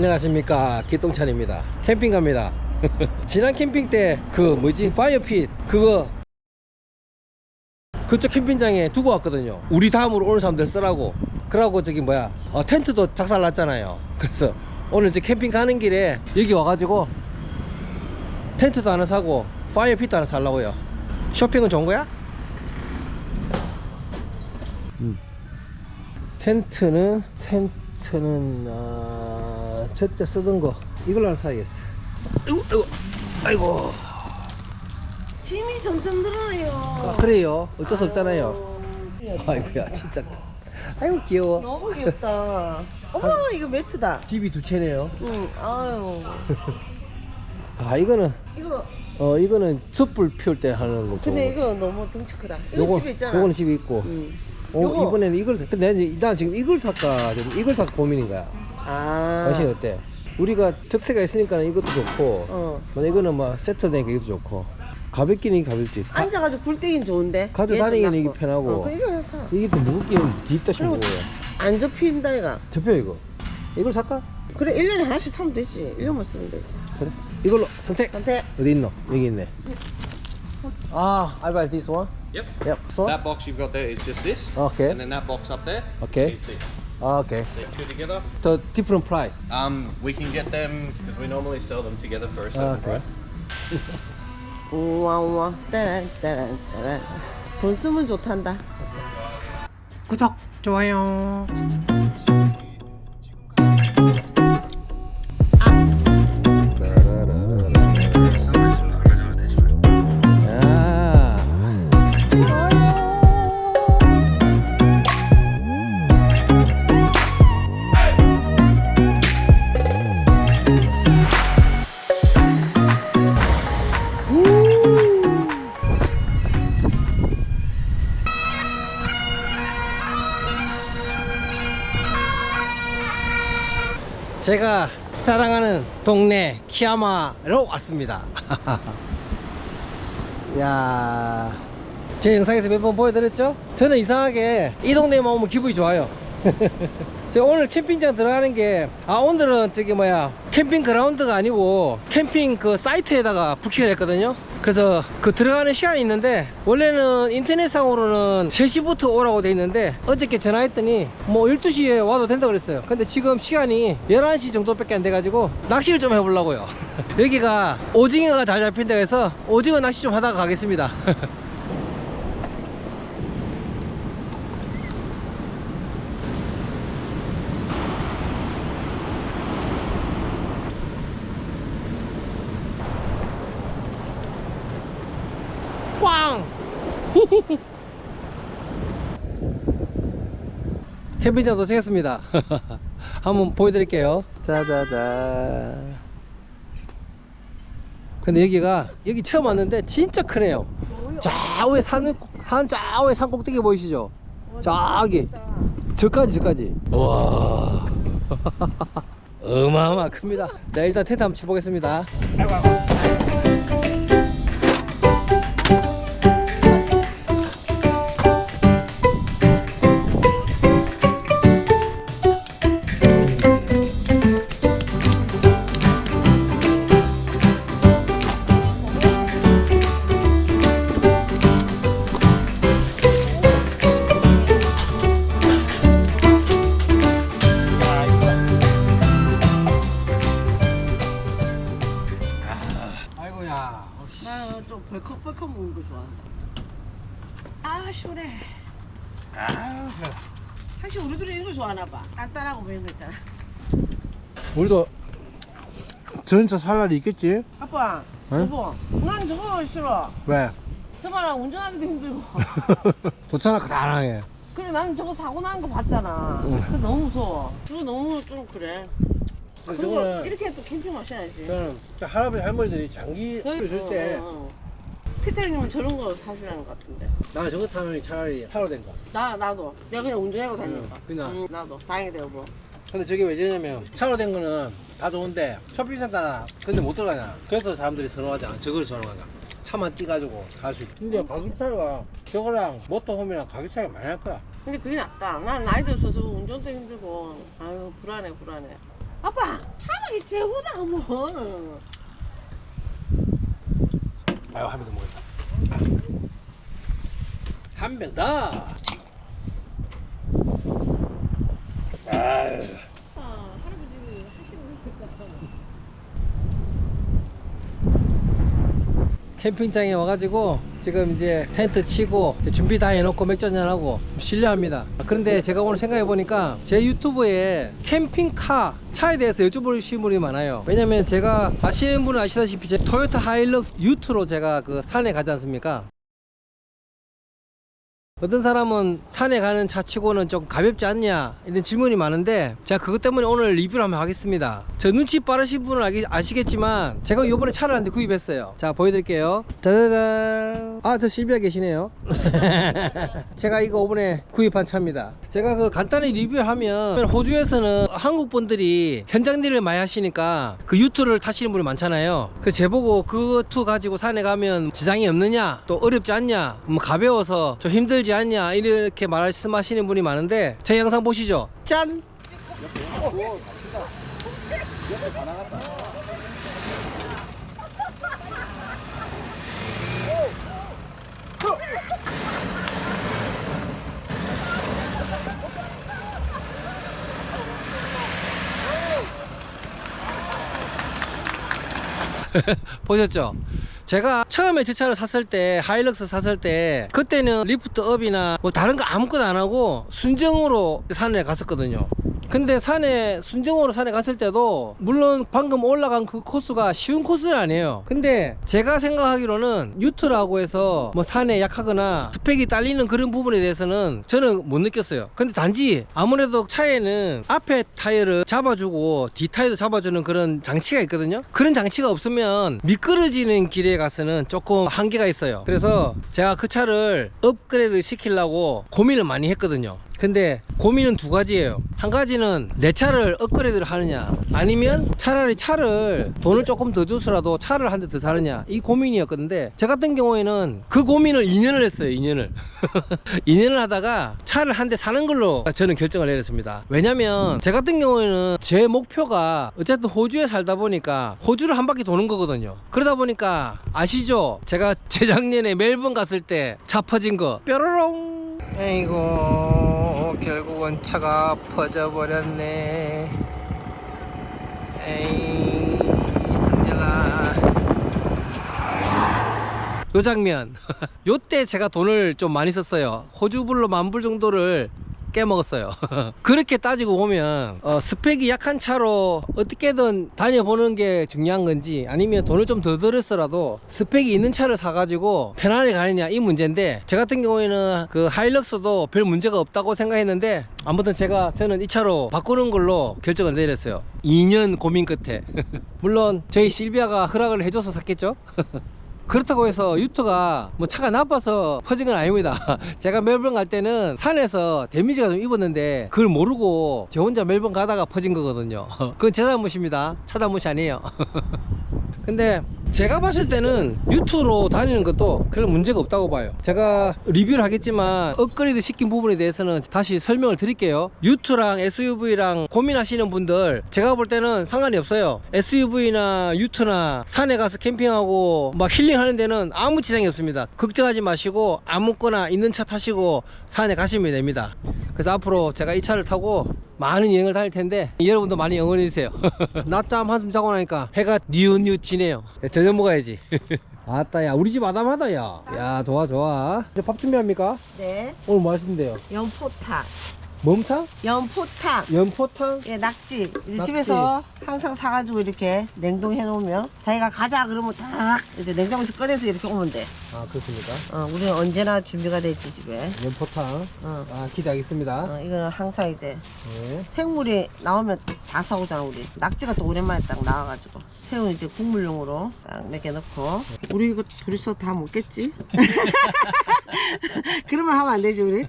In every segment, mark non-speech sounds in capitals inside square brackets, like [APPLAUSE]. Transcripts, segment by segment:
안녕하십니까. 기똥찬입니다. 캠핑 갑니다. [LAUGHS] 지난 캠핑 때 그 뭐지? 파이어핏 그거 그쪽 캠핑장에 두고 왔거든요. 우리 다음으로 오는 사람들 쓰라고. 그러고 저기 뭐야? 어, 텐트도 작살 났잖아요. 그래서 오늘 이제 캠핑 가는 길에 여기 와가지고 텐트도 하나 사고 파이어핏도 하나 살라고요. 쇼핑은 좋은 거야? 음. 텐트는 텐트는 아, 저때 쓰던 거 이걸 하나 사야겠어 아이고 아이고 아이고 짐이 점점 늘어나요. 아, 그래요 어쩔 수 없잖아요 아이고야 진짜 아이고 귀여워 너무 귀엽다. 어머 이거 매트다. 집이 두 채네요 응. 아유. [LAUGHS] 아 이거는 이거 어 이거는 숯불 피울 때 하는 거 근데 이거 너무 덩치 크다. 이거 요거 집에 있잖아. 요거는 집에 있고 응. 어, 요거. 이번에는 이걸 사 근데 나 지금 이걸 살까 이걸 살까 고민인 거야 아. 당신 어때? 우리가 특세가 있으니까 이것도 좋고 어. 뭐 이거는 뭐 세트 되니까 이것도 좋고 가볍기는 이게 가볍지 가- 앉아가지고 굴 떼긴 좋은데. 가져 다니기는. 이게 편하고. 어, 그 이거 사. 이게 또 무겁기는 싶은 그리고 거예요 안 접힌다 이가. 접혀 이거 이걸 살까? 그래 1년에 하나씩 사면 되지. 1년만 쓰면 되지. 그래 이걸로 선택 선택. 어디 있노? 여기 있네 아 I buy this one? Yep. Yep one? That box you've got there is just this. Okay. And then that box up there Okay. is this. 아, okay They're two together. The different price Um, we can get them because we normally sell them together for a certain Okay. price. 우와 우와. 따란 따란 따란. 돈 쓰면 좋단다. 구독 좋아요 제가 사랑하는 동네 키야마로 왔습니다. [LAUGHS] 야, 제 영상에서 몇 번 보여드렸죠? 저는 이상하게 이 동네에만 오면 기분이 좋아요. [LAUGHS] 제가 오늘 캠핑장 들어가는 게, 아, 오늘은 저기 뭐야, 캠핑 그라운드가 아니고 캠핑 그 사이트에다가 부킹을 했거든요. 그래서 그 들어가는 시간이 있는데, 원래는 인터넷상으로는 3시부터 오라고 돼 있는데, 어저께 전화했더니 뭐 12시에 와도 된다고 그랬어요. 근데 지금 시간이 11시 정도밖에 안 돼가지고 낚시를 좀 해보려고요. [LAUGHS] 여기가 오징어가 잘 잡힌다고 해서 오징어 낚시 좀 하다가 가겠습니다. [LAUGHS] [LAUGHS] 캠핑장 도착했습니다. [LAUGHS] 한번 보여드릴게요. 짜자자. 근데 여기가 여기 처음 왔는데 진짜 크네요. 좌우에 산, 산 좌우에 산 꼭대기 보이시죠? 저기 저까지 저까지. 와. [LAUGHS] 어마어마 큽니다. 자 일단 텐트 한번 쳐보겠습니다. 사실 우리들은 이런 거 좋아하나 봐. 단단하고 뭐 이런 거 있잖아. 우리도 전차 살 날이 있겠지? 아빠, 응? 여보, 난 저거 싫어. 왜? 저 봐라 운전하기도 힘들고. [LAUGHS] 좋잖아 가단하게. 그래 나는 저거 사고 나는 거 봤잖아. 응. 그 너무 무서워. 그거 너무 좀 그래. 그리고 이렇게 또 캠핑 마셔야지. 할아버지 할머니들이 장기 때 어, 어, 어. 피터님은 저런 거 사시라는 것 같은데. 나 저거 타면 차라리 타로 된 거. 나 나도. 내가 그냥 운전하고 다니니까. 응, 그냥. 응, 나도. 다행이다 여보. 근데 저게 왜 되냐면 차로 된 거는 다 좋은데 쇼핑센터나 근데 못 들어가잖아. 그래서 사람들이 선호하지 않아. 저걸 선호하나. 차만 띄가지고 갈 수 있고. 근데 가격 차이가 저거랑 모터홈이랑 가격 차이가 많이 날 거야. 근데 그게 낫다. 난 나이 들어서 저거 운전도 힘들고. 아유 불안해 불안해. 아빠 사막이 최고다 뭐. 아유 한병더 먹었다 한병 더. 아유. 아, 할아버지 하시는 거니까. 캠핑장에 와가지고 지금 이제 텐트 치고 준비 다 해놓고 맥주 한잔 하고 실례합니다. 그런데 제가 오늘 생각해 보니까 제 유튜브에 캠핑카 차에 대해서 여쭤보시는 분이 많아요. 왜냐면 제가 아시는 분은 아시다시피 제 토요타 하일럭스 유트로 제가 그 산에 가지 않습니까? 어떤 사람은 산에 가는 차 치고는 좀 가볍지 않냐 이런 질문이 많은데 제가 그것 때문에 오늘 리뷰를 한번 하겠습니다. 저 눈치 빠르신 분은 아기- 아시 겠지만 제가 요번에 차를 한 대 구입했어요. 자 보여드릴게요. 짜자잔. 아저 실비아 계시네요. [LAUGHS] 제가 이거 이번에 구입한 차입니다. 제가 그 간단히 리뷰를 하면 호주에서는 한국 분들이 현장 일을 많이 하시니까 그 유투를 타시는 분이 많잖아요. 그 제보고 그투 가지고 산에 가면 지장이 없느냐 또 어렵지 않냐 뭐 가벼워서 좀 힘들지 않냐 이렇게 말씀하시는 분이 많은데 제 영상 보시죠 짠 [LAUGHS] 보셨죠? 제가 처음에 제 차를 샀을 때 하이럭스 샀을 때 그때는 리프트 업이나 뭐 다른 거 아무것도 안 하고 순정으로 산에 갔었거든요 근데 산에 순정으로 산에 갔을 때도 물론 방금 올라간 그 코스가 쉬운 코스는 아니에요. 근데 제가 생각하기로는 유트라고 해서 뭐 산에 약하거나 스펙이 딸리는 그런 부분에 대해서는 저는 못 느꼈어요. 근데 단지 아무래도 차에는 앞에 타이어를 잡아주고 뒤 타이어도 잡아주는 그런 장치가 있거든요. 그런 장치가 없으면 미끄러지는 길에 가서는 조금 한계가 있어요. 그래서 제가 그 차를 업그레이드 시키려고 고민을 많이 했거든요 근데 고민은 두 가지예요. 한 가지는 내 차를 업그레이드를 하느냐, 아니면 차라리 차를 돈을 조금 더 주서라도 차를 한 대 더 사느냐 이 고민이었거든요. 제 같은 경우에는 그 고민을 2년을 했어요. 2년을 2년을 [LAUGHS] 하다가 차를 한 대 사는 걸로 저는 결정을 내렸습니다. 왜냐면 제 같은 경우에는 제 목표가 어쨌든 호주에 살다 보니까 호주를 한 바퀴 도는 거거든요. 그러다 보니까 아시죠? 제가 [LAUGHS] 재작년에 멜번 갔을 때 차 퍼진 거 뾰로롱 에이고 결국은 차가 퍼져 버렸네. 에이 승질나. 요 장면. [LAUGHS] 요때 제가 돈을 좀 많이 썼어요. 호주불로 만불 정도를 깨먹었어요. [LAUGHS] 그렇게 따지고 보면 어, 스펙이 약한 차로 어떻게든 다녀보는 게 중요한 건지 아니면 돈을 좀 더 들였더라도 스펙이 있는 차를 사가지고 편안하게 가느냐 이 문제인데 제 같은 경우에는 그 하일럭스도 별 문제가 없다고 생각했는데 아무튼 제가 저는 이 차로 바꾸는 걸로 결정을 내렸어요. 2년 고민 끝에. [LAUGHS] 물론 저희 실비아가 허락을 해줘서 샀겠죠 [LAUGHS] 그렇다고 해서 유투가 뭐 차가 나빠서 퍼진 건 아닙니다. [LAUGHS] 제가 멜번 갈 때는 산에서 데미지가 좀 입었는데 그걸 모르고 저 혼자 멜번 가다가 퍼진 거거든요. [LAUGHS] 그건 제 잘못입니다. 차 잘못이 아니에요. [LAUGHS] 근데 제가 봤을 때는 유투로 다니는 것도 별 문제가 없다고 봐요. 제가 리뷰를 하겠지만 업그레이드 시킨 부분에 대해서는 다시 설명을 드릴게요. 유투랑 SUV랑 고민하시는 분들 제가 볼 때는 상관이 없어요. SUV나 유투나 산에 가서 캠핑하고 막 힐링하는 데는 아무 지장이 없습니다. 걱정하지 마시고 아무거나 있는 차 타시고 산에 가시면 됩니다. 그래서 앞으로 제가 이 차를 타고 많은 여행을 다닐 텐데 여러분도 많이 응원해 주세요. [LAUGHS] 낮잠 한숨 자고 나니까 해가 뉘웃뉘웃 지네요. 저녁 먹어야지. [LAUGHS] 아따 야 우리 집 아담하다 야. 야 좋아 좋아. 이제 밥 준비합니까? 네. 오늘 뭐 하신대요? 연포탕. 멍탕? 연포탕. 연포탕? 예, 낙지. 이제 낙지. 집에서 항상 사가지고 이렇게 냉동해 놓으면 자기가 가자 그러면 딱 이제 냉장고에서 꺼내서 이렇게 오면 돼. 아 그렇습니까? 어, 우리는 언제나 준비가 돼 있지 집에. 연포탕. 어. 아 기대하겠습니다. 어, 이거는 항상 이제 네. 생물이 나오면 다 사오잖아 우리. 낙지가 또 오랜만에 딱 나와가지고. 새우 이제 국물용으로 딱 몇 개 넣고. 우리 이거 둘이서 다 먹겠지? [LAUGHS] [LAUGHS] 그러면 하면 안 되지 우리.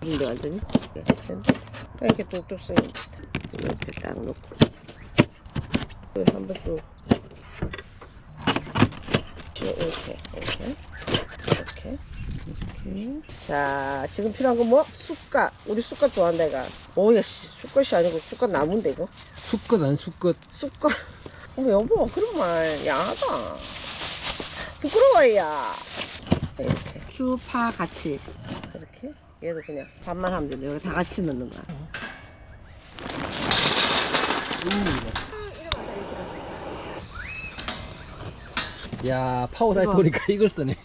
근데 완전히 이렇게 뚝뚝 쓰 이렇게 딱 놓고 한번 또 이렇게 이렇게 이렇게 이렇게. 자, 지금 필요한 건 뭐? 쑥갓. 우리 쑥갓 좋아한다, 이가. 오야, 씨, 쑥갓이 아니고 쑥갓 나무인데, 이거? 수컷 아니 수컷 쑥갓. 어머, 여보, 그런 말 야하다. 부끄러워, 야. 이렇게. 추파 같이. 이렇게. 얘도 그냥 반만 하면 된다. 여기 다 같이 넣는 거야. 야 파워 사이트 이거. 오니까 이걸 쓰네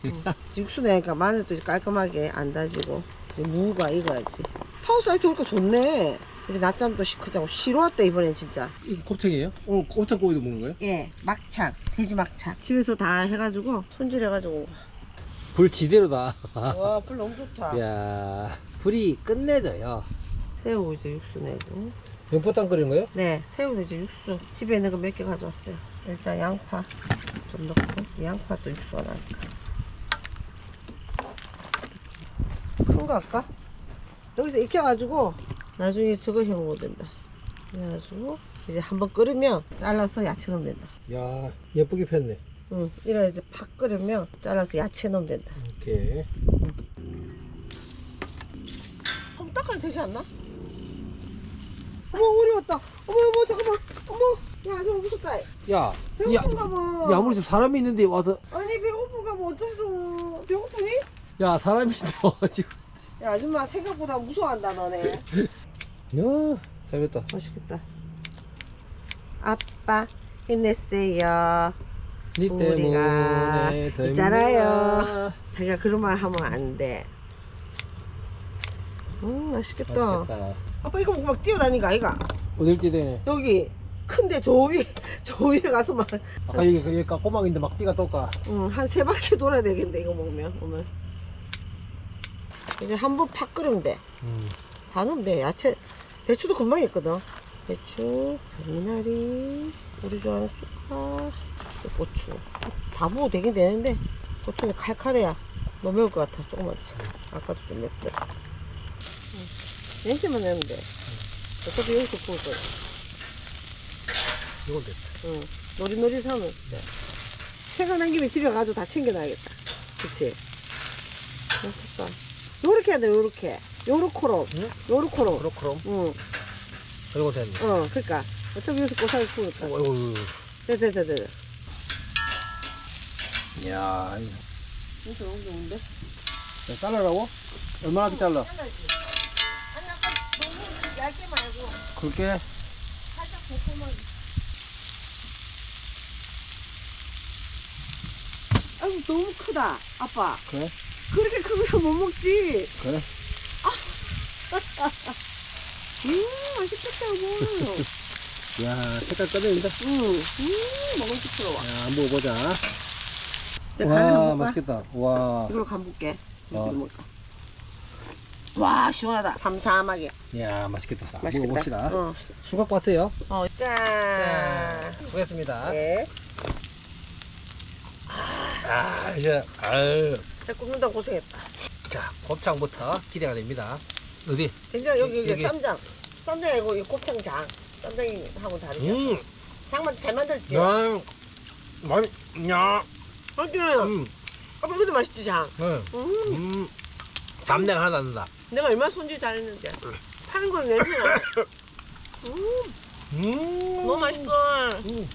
육수 내니까 마늘도 이제 깔끔하게 안 다지고 이제 무가 익어야지 파워 사이트 오니까 좋네 우리 낮잠도 시크자고 싫어왔다 이번엔 진짜 이거 곱창이에요? 오늘 곱창 꼬이도 먹는 거예요? 예 막창 돼지 막창 집에서 다 해가지고 손질해가지고 불 지대로다. [LAUGHS] 와 불 너무 좋다. 야 불이 끝내줘요. 새우 이제 육수 내고. 연포탕 끓이는 거예요? 네 새우는 이제 육수. 집에 있는 거 몇 개 가져왔어요? 일단 양파 좀 넣고 양파 또 육수가 나니까? 큰 거 할까? 여기서 익혀가지고 나중에 저거 해 먹어도 된다. 그래가지고 이제 한번 끓으면 잘라서 야채 넣으면 된다. 야 예쁘게 폈네 응 이래 이제 팍 끓으면 잘라서 야채 넣으면 된다. 오케이. 한번 닦아도 되지 않나? 어머 우리 왔다. 어머 어머 잠깐만. 어머 야 아주 무섭다. 야, 배고픈가 야, 봐. 야 아무리 집 사람이 있는데 와서 아니 배고픈가 봐. 어쩌죠 배고프니? 야 사람이 [LAUGHS] 있어가지고. 야 아줌마 생각보다 무서워한다 너네. 야 잘했다. 맛있겠다. 아빠 힘냈어요 니 우리가 있잖아요. 자기가 그런 말 하면 안 돼 음 맛있겠다. 맛있겠다 아빠 이거 먹고 막 뛰어다니까 아이가 어딜 뛰대네 여기 큰데 저 위에 저 위에 가서 막 아까 여기 여기 꼬막인데 막 뛰가 떠까 음, 한세 바퀴 돌아야 되겠는데 이거 먹으면 오늘 이제 한 번 팍 끓으면 돼. 음. 다 넣으면 돼. 야채 배추도 금방 있거든. 배추, 미나리, 우리 좋아하는 또 고추. 다 부어 되긴 되는데 고추는 칼칼해야 너무 매울 것 같아. 조금만 치. 아까도 좀 맵더라. 음, 냄새만 내면 돼. 어차피 여기서 구울 거야. 이건 됐다 응. 노릇노릇하면 돼. 생각난 김에 집에 가도 다 챙겨놔야겠다. 그치? 맛있다. 요렇게 해야 돼, 요렇게. 요렇게로. 응? 그럼 그럼 응. 이거 됐네 어, 그니까. 어차피 여기서 고사리 구우니까. 어이구 됐다, 됐다, 됐다. 야 이거 진짜 너무 좋은데? 야, 잘라라고? 얼마나 잘라? 잘라야지. 아니, 아까 너무 얇게 말고, 굵게 살짝 볶으면. 아이고, 너무 크다, 아빠. 그래? 그렇게 큰거못 먹지. 그래? [LAUGHS] 음, 맛있겠다, 이거. [LAUGHS] 야 색깔 꺼내린다 음, 음, 먹을 쑥스러워. 야 한번 먹어보자 내가 간을 와 한번 볼까? 맛있겠다 와 이걸로 간 볼게. 어. 이렇게 먹을까? 와, 시원하다. 삼삼하게. 야 맛있겠다 자, 맛있겠다. 먹어봅시다 어. 술 갖고 왔어요 어, 짠. 자 보겠습니다 네. 아 이제 아유 자, 굽는다 고생했다. 자 곱창부터 기대가 됩니다 어디? 굉장히 여기, 여기, 여기. 쌈장. 쌈장 아니고 이 곱창장. 쌈장하고 다르죠? 음, 장만 잘 만들지? 야, 맛, 야, 맛있잖아요. 음, 아빠 이것도 맛있지, 장? 네, 음, 음, 잡내가 하나도 안 난다. 내가 얼마나 손질 잘했는데. 파는 건 냄새 나. [LAUGHS] 음, 음, 너무 맛있어. 음,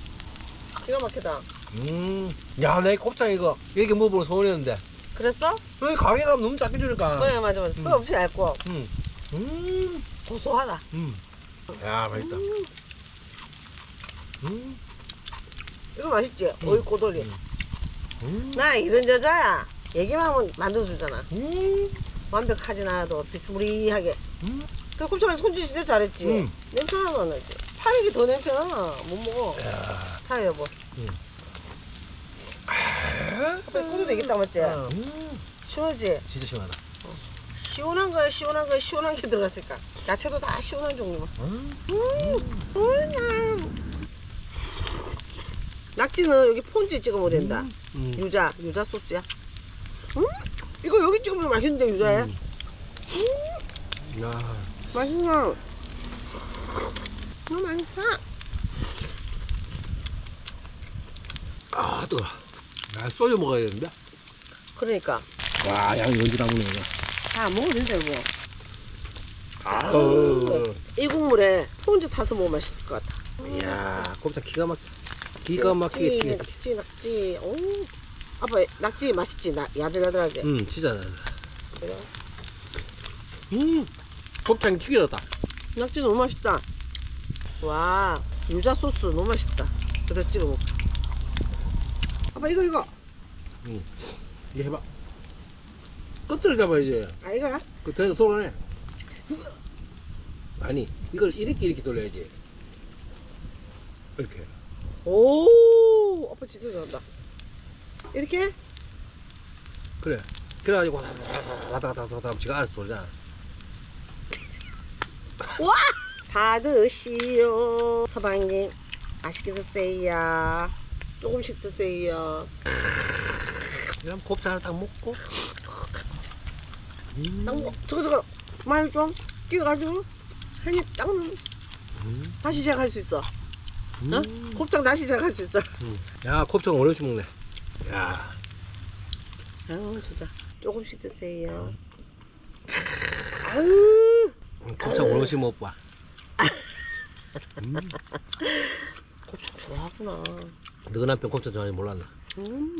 기가 막히다. 음, 야, 내 곱창 이거 이렇게 먹어보는 소원이었는데 그랬어? 여기 가게 가면 너무 작게 주니까. 네, 맞아, 맞아. 또 엄청 얇고 음, 음, 고소하다. 음, 야, 맛있다. 음, 이거 맛있지? 어이 꼬돌이. 음, 나 이런 여자야. 얘기만 하면 만들어주잖아. 음, 완벽하진 않아도 비스무리하게. 음. 그 곱창에 손질 진짜 잘했지. 음. 냄새 하나도 안 나지. 게더 냄새 나. 못 먹어. 야, 자 여보. 음. 아빠 끓여도 되겠다 맞지? 음, 시원하지? 진짜 시원하다. 시원한 거야 시원한 거야 시원한 게 들어갔을까? 야채도 다 시원한 종류만. 음, 음. 낙지는 여기 폰즈에 찍어 먹어야 된다. 음. 유자 유자 소스야. 음? 이거 여기 찍으면 맛있는데 유자에. 음. 야, 맛있어. 너무 맛있어. 아 뜨거. 나 소주 먹어야 되는데. 그러니까 와, 양이 언제 다 먹는 거야? 다 먹어도 된다 이거. 아우. 이 국물에 혼자 타서 먹으면 맛있을 것 같아. 이야, 곱창 기가 막 기가 막히게 낙지, 튀겼지. 낙지, 낙지. 오. 아빠 낙지 맛있지? 나 야들야들하게. 음, 진짜. 음, 곱창이 튀겨졌다. 낙지 너무 맛있다. 와, 유자 소스 너무 맛있다. 그래 찍어 먹. 아빠 이거 이거. 이제 해봐. 끝을 잡아야지. 아 이거야? 그 대로 돌아내. 아니, 이걸 이렇게 이렇게 돌려야지. 이렇게. 오, 아빠 진짜 잘한다. 이렇게? 그래. 그래가지고 왔다 갔다 갔다 갔다 하면 지가 알아서 돌잖아. 와! 다 드시오. 서방님, 맛있게 드세요. 조금씩 드세요. 그럼 곱창을 딱 먹고. 딱 먹, 저거 저거 많이 좀 끼워가지고 한입 딱. 먹- 다시 시작할 수 있어. 어? 곱창 다시 시작할 수 있어. 야, 곱창 어려시 먹네. 야, 아유 진짜 조금씩 드세요. 아유 곱창 어려시 먹어봐. [LAUGHS] 곱창 좋아하구나. 너 남편 곱창 좋아하는지 몰랐나? 음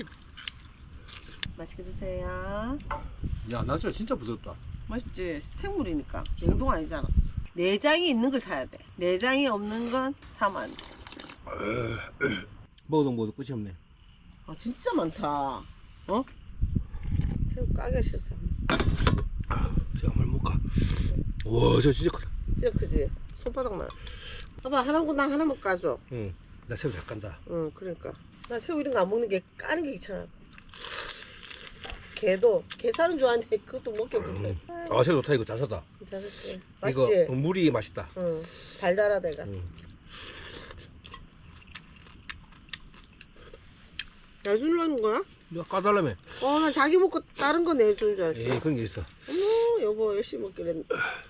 맛있게 드세요. 야, 나 진짜 진짜 부드럽다. 맛있지 생물이니까 냉동 아니잖아. 내장이 있는 걸 사야 돼. 내장이 없는 건 사면 안 돼. [COUGHS] 먹어도 먹어도 끝이 없네. 아 진짜 많다. 어? 새우 까게 싫어. 제가 말 먹까? 와, 저 진짜 크다. 진짜 크지? 손바닥만. 봐봐 하나고 나 하나만 까줘. 응. 나 새우 잘 간다. 응 그러니까 나 새우 이런 거 안 먹는 게 까는 게 귀찮아. 게도 게살은 좋아하는데 그것도 먹기 불편해. 아, 새우 좋다. 이거 잘 샀다. 이거 맛있지? 어, 물이 맛있다. 응 달달하다 이가. 응. 날 주려는 거야? 너 까달라며. 어나 자기 먹고 다른 거 내주는 줄 알았지. 에이, 그런 게 있어. 어머 여보 열심히 먹길래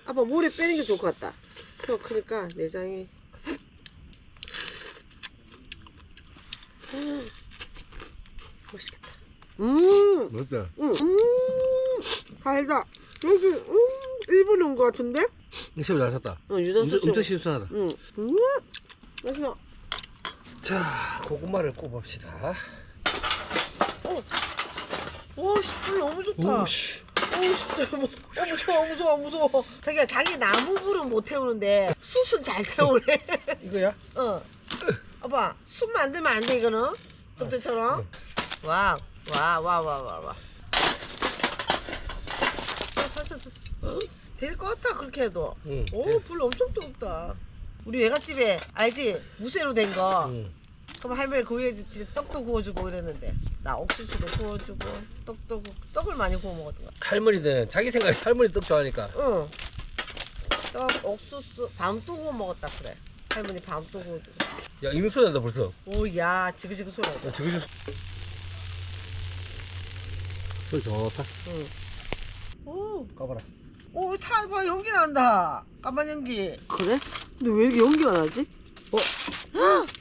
아빠 모래 빼는 게 좋을 것 같다. 표 크니까 내장이. 음, 맛있겠다. 음, 맛있다. 음, 음, 달다. 여기 음, 일본 온것 같은데? 이 새우 잘 샀다. 어, 유자 엄청. 엄청 신선하다. 응, 음, 맛있어. 자, 고구마를 꼽읍시다. 오, 씨, 불 너무 좋다. 오씨. 오, 진짜 무- 어, 무서워, 무서워, 무서워. 자기가 자기 나무 불은 못 태우는데 숯은 잘 태우네. [LAUGHS] 이거야? 어. 아빠, 숯 만들면 안 돼, 이거는? 접대처럼? 와, 와, 와, 와, 와, 와. 어, 살살, 살살. 될 것 같아, 그렇게 해도. 응. 오, 불 엄청 뜨겁다. 우리 외갓집에, 알지? 무쇠로 된 거. 응. 그럼 할머니 그 위에 떡도 구워주고 이랬는데. 나 옥수수도 구워주고, 떡도 구 떡을 많이 구워 먹었던 거야. 할머니는 자기 생각에 할머니 떡 좋아하니까. 응. 떡, 옥수수, 밤도 구워 먹었다, 그래. 할머니 밤도 구워주고. 야, 익는 소리 난다 벌써. 오, 야, 지그지그 소리. 야, 저기 좀. 소리 좋다. 응. 오, 까봐라. 오, 타, 봐, 연기 난다. 까만 연기. 그래? 근데 왜 이렇게 연기가 나지? 어?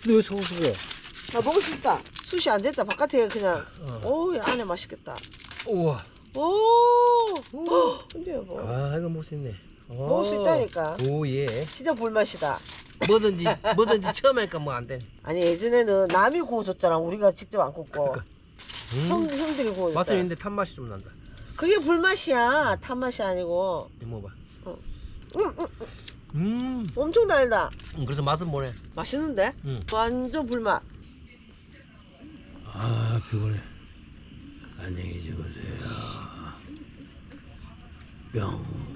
근데 왜 소금 쓰고? 나 먹을 수 있다. 숯이 안 됐다. 바깥에 그냥. 어. 오, 야, 안에 맛있겠다. 우와. 오, 헉, 근데 뭐. 아, 이거 먹을 수 있네. 먹을 수 있다니까. 오, 예. 진짜 불맛이다. 뭐든지, 뭐든지 처음 하니까 뭐 안 돼. 아니, 예전에는 남이 구워줬잖아. 우리가 직접 안 굽고. 형, 형들이 구워줬잖아. 음. 맛은 있는데 탄 맛이 좀 난다. 그게 불맛이야. 탄맛이 아니고. 이거 먹어봐. 응, 응, 음. 엄청 달다. 음, 그래서 맛은 뭐네. 맛있는데? 응. 완전 불맛. 아, 피곤해. 안녕히 주무세요. 뿅.